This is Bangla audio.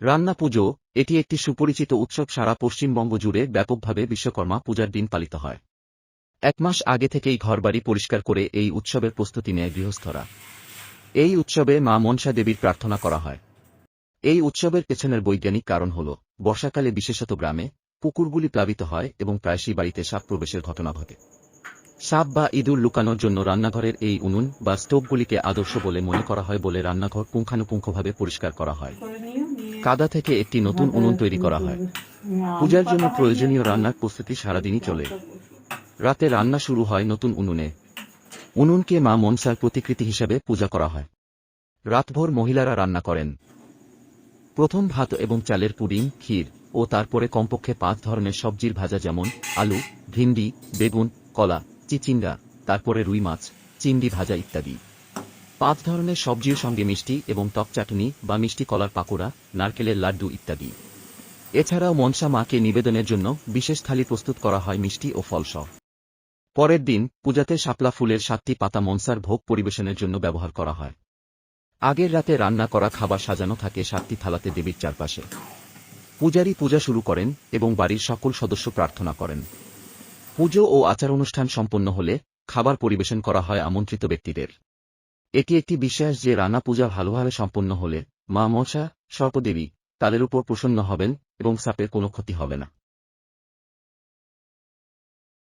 রান্না পুজো, এটি একটি সুপরিচিত উৎসব সারা পশ্চিমবঙ্গ জুড়ে ব্যাপকভাবে বিশ্বকর্মা পূজার দিন পালিত হয়। এক মাস আগে থেকেই ঘরবাড়ি পরিষ্কার করে এই উৎসবের প্রস্তুতি নেয় গৃহস্থরা। এই উৎসবে মা মনসা দেবীর প্রার্থনা করা হয়। এই উৎসবের পেছনের বৈজ্ঞানিক কারণ হল, বর্ষাকালে বিশেষত গ্রামে পুকুরগুলি প্লাবিত হয় এবং প্রায়শই বাড়িতে সাপ প্রবেশের ঘটনা ঘটে। সাপ বা ইঁদুর লুকানোর জন্য রান্নাঘরের এই উনুন বা স্টোভগুলিকে আদর্শ বলে মনে করা হয় বলে রান্নাঘর পুঙ্খানুপুঙ্খভাবে পরিষ্কার করা হয়। কাদা থেকে একটি নতুন উনুন তৈরি করা হয়। পূজার জন্য প্রয়োজনীয় রান্নার প্রস্তুতি সারাদিনই চলে। রাতে রান্না শুরু হয় নতুন উনুনে। উনুনকে মা মনসার প্রতিকৃতি হিসাবে পূজা করা হয়। রাতভর মহিলারা রান্না করেন। প্রথম ভাত এবং চালের পুডিং, ক্ষীর ও তারপরে কমপক্ষে পাঁচ ধরনের সবজির ভাজা যেমন আলু, ভিন্ডি, বেগুন, কলা, চিচিঙ্গা, তারপরে রুই মাছ, চিংড়ি ভাজা ইত্যাদি। পাঁচ ধরনের সবজির সঙ্গে মিষ্টি এবং টক চাটনি বা মিষ্টি কলার পাকোড়া, নারকেলের লাড্ডু ইত্যাদি। এছাড়াও মনসা মাকে নিবেদনের জন্য বিশেষ থালি প্রস্তুত করা হয় মিষ্টি ও ফলসহ। পরের দিন পূজাতে শাপলা ফুলের সাতটি পাতা মনসার ভোগ পরিবেশনের জন্য ব্যবহার করা হয়। আগের রাতে রান্না করা খাবার সাজানো থাকে সাতটি থালাতে দেবীর চারপাশে। পূজারী পূজা শুরু করেন এবং বাড়ির সকল সদস্য প্রার্থনা করেন। পুজো ও আচার অনুষ্ঠান সম্পন্ন হলে খাবার পরিবেশন করা হয় আমন্ত্রিত ব্যক্তিদের। এটি একটি বিশ্বাস যে রানা পূজা ভালোভাবে সম্পন্ন হলে মা মশা সর্পদেবী তাদের উপর প্রসন্ন হবেন এবং সাপের কোনো ক্ষতি হবে না।